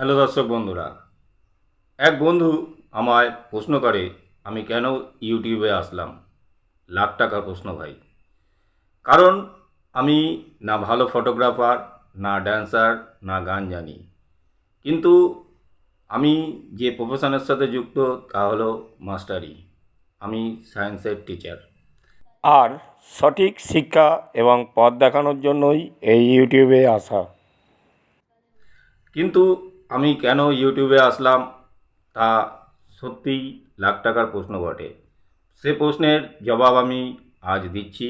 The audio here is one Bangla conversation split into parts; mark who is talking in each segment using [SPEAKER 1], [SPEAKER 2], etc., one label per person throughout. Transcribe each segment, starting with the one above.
[SPEAKER 1] হ্যালো দর্শক বন্ধুরা এক বন্ধু আমায় প্রশ্ন করে আমি কেন ইউটিউবে আসলাম? লাখ টাকার প্রশ্ন ভাই। কারণ আমি না ভালো ফটোগ্রাফার না ড্যান্সার না গান জানি। কিন্তু আমি যে প্রফেশনের সাথে যুক্ত তা হলো মাস্টারি। আমি সায়েন্সের টিচার। আর সঠিক শিক্ষা এবং পথ দেখানোর জন্যই এই ইউটিউবে আসা। কিন্তু আমি কেন ইউটিউবে আসলাম? তা সত্যিই লাখ টাকার প্রশ্ন বটে। সে প্রশ্নের জবাব আমি আজ দিচ্ছি।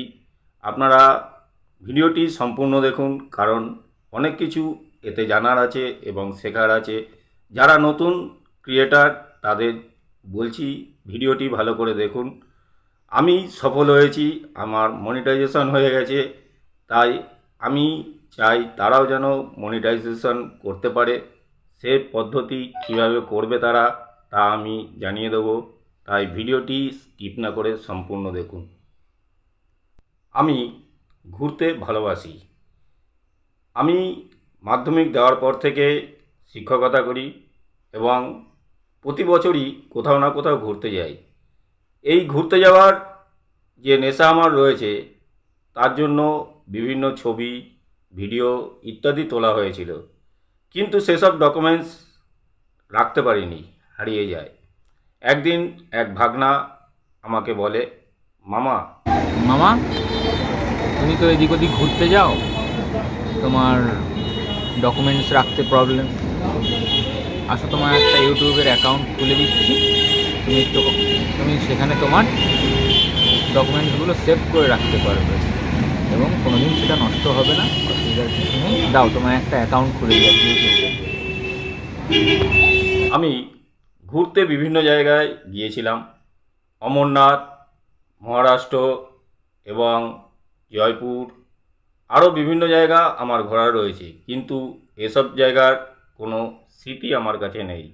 [SPEAKER 1] আপনারা ভিডিওটি সম্পূর্ণ দেখুন, কারণ অনেক কিছু এতে জানার আছে এবং শেখার আছে। যারা নতুন ক্রিয়েটার, তাদের বলছি ভিডিওটি ভালো করে দেখুন। আমি সফল হয়েছি, আমার মনিটাইজেশন হয়ে গেছে, তাই আমি চাই তারাও যেন মনিটাইজেশন করতে পারে। সে পদ্ধতি কীভাবে করবে তারা, তা আমি জানিয়ে দেবো। তাই ভিডিওটি স্কিপ না করে সম্পূর্ণ দেখুন। আমি ঘুরতে ভালোবাসি। আমি মাধ্যমিক দেওয়ার পর থেকে শিক্ষকতা করি এবং প্রতি বছরই কোথাও না কোথাও ঘুরতে যাই। এই ঘুরতে যাওয়ার যে নেশা আমার রয়েছে, তার জন্য বিভিন্ন ছবি, ভিডিও ইত্যাদি তোলা হয়েছিল। কিন্তু সেসব ডকুমেন্টস রাখতে পারিনি, হারিয়ে যায়। একদিন এক ভাগনা আমাকে বলে, মামা
[SPEAKER 2] মামা, তুমি তো এদিক ওদিক ঘুরতে যাও। তোমার ডকুমেন্টস রাখতে প্রবলেম আসো, তোমার একটা ইউটিউবের অ্যাকাউন্ট খুলে দিচ্ছি। তুমি তুমি সেখানে তোমার ডকুমেন্টসগুলো সেভ করে রাখতে পারবে। এবং কোনোদিন সেটা নষ্ট হবে না, অসুবিধার কিছু নেই। দাও তোমার একটা অ্যাকাউন্ট খুলে ইউটিউবে
[SPEAKER 1] আমি ঘুরতে বিভিন্ন জায়গায় গিয়েছিলাম। অমরনাথ, মহারাষ্ট্র এবং জয়পুর। আরও বিভিন্ন জায়গা আমার ঘোরা রয়েছে, কিন্তু এসব জায়গার কোনো স্মৃতি আমার কাছে নেই।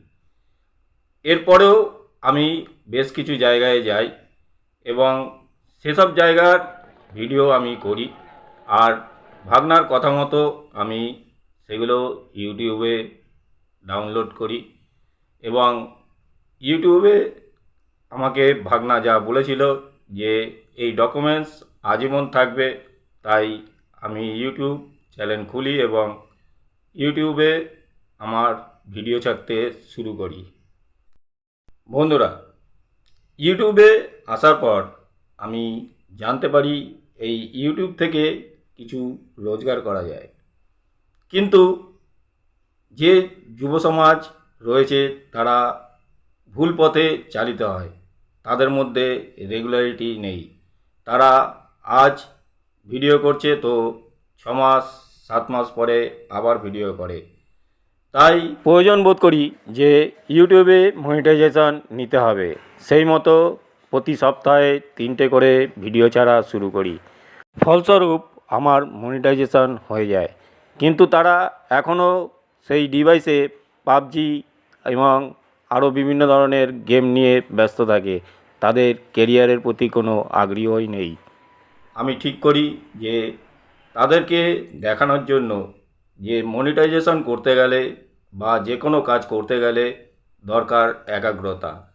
[SPEAKER 1] এরপরেও আমি বেশ কিছু জায়গায় যাই এবং সেসব জায়গার ভিডিও আমি করি। আর ভাবনার কথা মতো আমি সেগুলো ইউটিউবে ডাউনলোড করি এবং ইউটিউবে আমাকে ভাগনা যা বলেছিল যে এই ডকুমেন্টস আজীবন থাকবে, তাই আমি ইউটিউব চ্যানেল খুলি এবং ইউটিউবে আমার ভিডিও ছাড়তে শুরু করি। বন্ধুরা, ইউটিউবে আসার পর আমি জানতে পারি এই ইউটিউব থেকে কিছু রোজগার করা যায়। কিন্তু যে যুব সমাজ রয়েছে, তারা ভুল পথে চালিত হয়, তাদের মধ্যে রেগুলারিটি নেই। তারা আজ ভিডিও করছে তো ছ মাস সাত মাস পরে আবার ভিডিও করে। তাই প্রয়োজন বোধ করি যে ইউটিউবে মনিটাইজেশন নিতে হবে। সেই মতো প্রতি সপ্তাহে তিনটে করে ভিডিও ছাড়া শুরু করি। ফলস্বরূপ আমার মনিটাইজেশন হয়ে যায়। কিন্তু তারা এখনও সেই ডিভাইসে পাবজি এবং আরও বিভিন্ন ধরনের গেম নিয়ে ব্যস্ত থাকে। তাদের কেরিয়ারের প্রতি কোনো আগ্রহই নেই। আমি ঠিক করি যে তাদেরকে দেখানোর জন্য যে মনিটাইজেশন করতে গেলে বা যে কোনো কাজ করতে গেলে দরকার একাগ্রতা।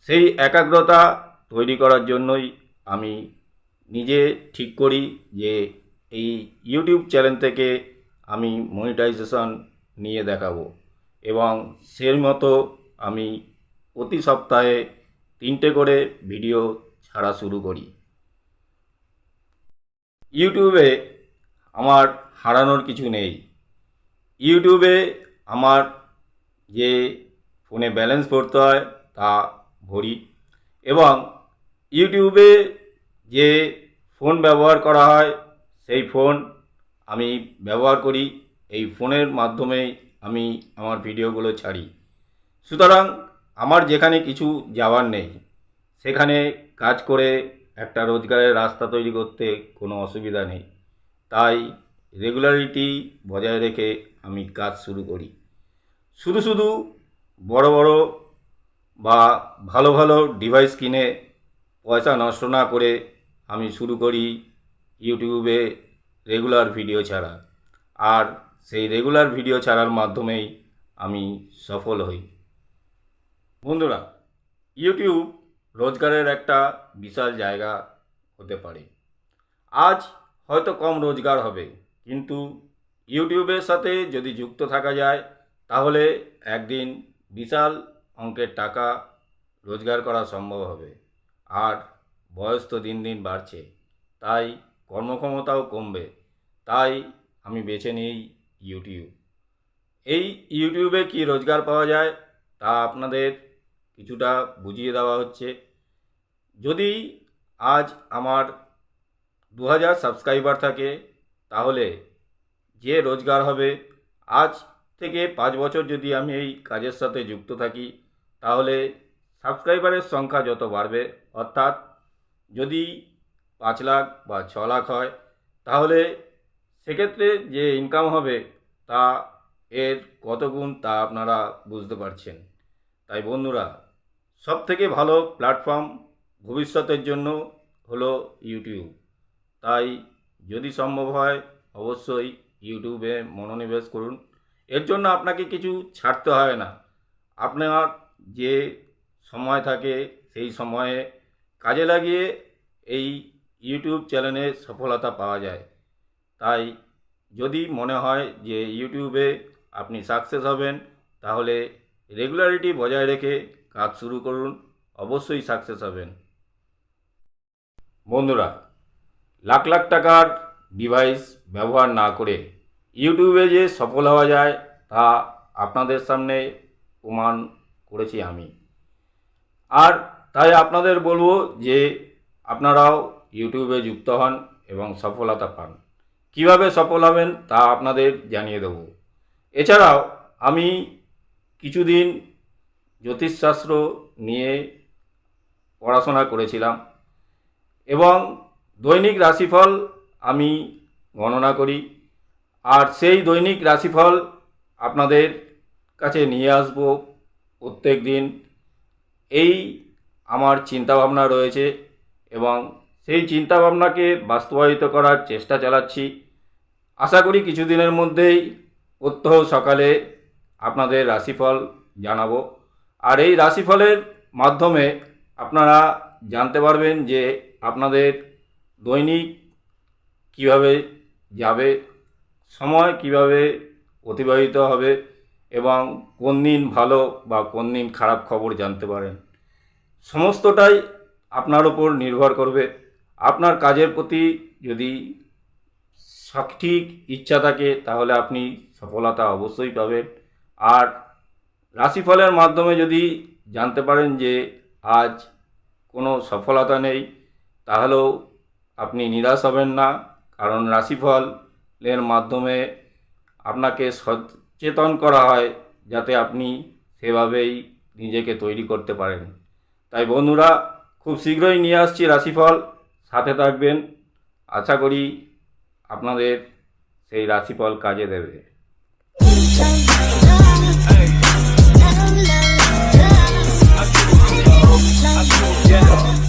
[SPEAKER 1] সেই একাগ্রতা তৈরি করার জন্যই আমি নিজে ঠিক করি যে এই ইউটিউব চ্যানেল থেকে আমি মনিটাইজেশন নিয়ে দেখাবো। এবং সেই মতো আমি প্রতি সপ্তাহে তিনটে করে ভিডিও ছাড়া শুরু করি। ইউটিউবে আমার হারানোর কিছু নেই। ইউটিউবে আমার যে ফোনে ব্যালেন্স ভরতে হয় তা ভরি। এবং ইউটিউবে যে ফোন ব্যবহার করা হয়, সেই ফোন আমি ব্যবহার করি। এই ফোনের মাধ্যমে আমি আমার ভিডিওগুলো ছাড়ি। সুতরাং আমার যেখানে কিছু যাওয়ার নেই, সেখানে কাজ করে একটা রোজগারের রাস্তা তৈরি করতে কোনো অসুবিধা নেই। তাই রেগুলারিটি বজায় রেখে আমি কাজ শুরু করি। শুধু শুধু বড় বড় বা ভালো ভালো ডিভাইস কিনে পয়সা নষ্ট না করে আমি শুরু করি ইউটিউবে রেগুলার ভিডিও ছাড়া। আর সেই রেগুলার ভিডিও ছাড়ার মাধ্যমেই আমি সফল হই। বন্ধুরা, ইউটিউব রোজগারের একটা বিশাল জায়গা হতে পারে। আজ হয়তো কম রোজগার হবে, কিন্তু ইউটিউবের সাথে যদি যুক্ত থাকা যায়, তাহলে একদিন বিশাল অঙ্কের টাকা রোজগার করা সম্ভব হবে। আর বয়স তো দিন দিন বাড়ছে। তাই কর্মক্ষমতাও কমবে। তাই আমি বেছে নিই ইউটিউব। এই ইউটিউবে কি রোজগার পাওয়া যায় তা আপনাদের কিছুটা বুঝিয়ে দেওয়া হচ্ছে। যদি আজ আমার দু হাজার সাবস্ক্রাইবার থাকে, তাহলে যে রোজগার হবে, আজ থেকে পাঁচ বছর যদি আমি এই কাজের সাথে যুক্ত থাকি, তাহলে সাবস্ক্রাইবারের সংখ্যা যত বাড়বে অর্থাৎ যদি পাঁচ লাখ বা ছ লাখ হয়, তাহলে সেক্ষেত্রে যে ইনকাম হবে, তা এর কত গুণ তা আপনারা বুঝতে পারছেন। তাই বন্ধুরা সব থেকে ভালো প্ল্যাটফর্ম ভবিষ্যতের জন্য হলো ইউটিউব তাই যদি সম্ভব হয়, অবশ্যই ইউটিউবে মনোনিবেশ করুন। এর জন্য আপনাকে কিছু ছাড়তে হয় না। আপনার যে সময় থাকে, সেই সময়ে কাজে লাগিয়ে এই ইউটিউব চ্যানেলে সফলতা পাওয়া যায়। তাই যদি মনে হয় যে ইউটিউবে আপনি সাকসেস হবেন, তাহলে রেগুলারিটি বজায় রেখে কাজ শুরু করুন, অবশ্যই সাকসেস হবেন। বন্ধুরা, লাখ লাখ টাকার ডিভাইস ব্যবহার না করে ইউটিউবে যে সফল হওয়া যায়, তা আপনাদের সামনে প্রমাণ করেছি আমি। আর তাই আপনাদের বলব যে আপনারাও ইউটিউবে যুক্ত হন এবং সফলতা পান। কীভাবে সফল হবেন তা আপনাদের জানিয়ে দেব। এছাড়াও আমি কিছুদিন জ্যোতিষশাস্ত্র নিয়ে পড়াশোনা করেছিলাম এবং দৈনিক রাশিফল আমি গণনা করি আর সেই দৈনিক রাশিফল আপনাদের কাছে নিয়ে আসব প্রত্যেক দিন। এই আমার চিন্তাভাবনা রয়েছে এবং সেই চিন্তাভাবনাকে বাস্তবায়িত করার চেষ্টা চালাচ্ছি। আশা করি কিছুদিনের মধ্যেই প্রত্যহ সকালে আপনাদের রাশিফল জানাব। আর এই রাশিফলের মাধ্যমে আপনারা জানতে পারবেন যে আপনাদের দৈনিক কীভাবে যাবে, সময় কীভাবে অতিবাহিত হবে এবং কোন দিন ভালো বা কোন দিন খারাপ খবর জানতে পারেন। সমস্তটাই আপনার উপর নির্ভর করবে। আপনার কাজের প্রতি যদি সঠিক ইচ্ছা থাকে, তাহলে আপনি সফলতা অবশ্যই পাবেন। আর রাশিফলের মাধ্যমে যদি জানতে পারেন যে আজ কোনো সফলতা নেই, তাহলেও আপনি নিরাশ হবেন না। কারণ রাশিফলের মাধ্যমে আপনাকে সচেতন করা হয়, যাতে আপনি সেভাবেই নিজেকে তৈরি করতে পারেন। তাই বন্ধুরা, খুব শীঘ্রই নিয়ে আসছি রাশিফল। সাথে থাকবেন। আশা করি আপনাদের সেই রাশিফল কাজে দেবে।
[SPEAKER 3] Yeah.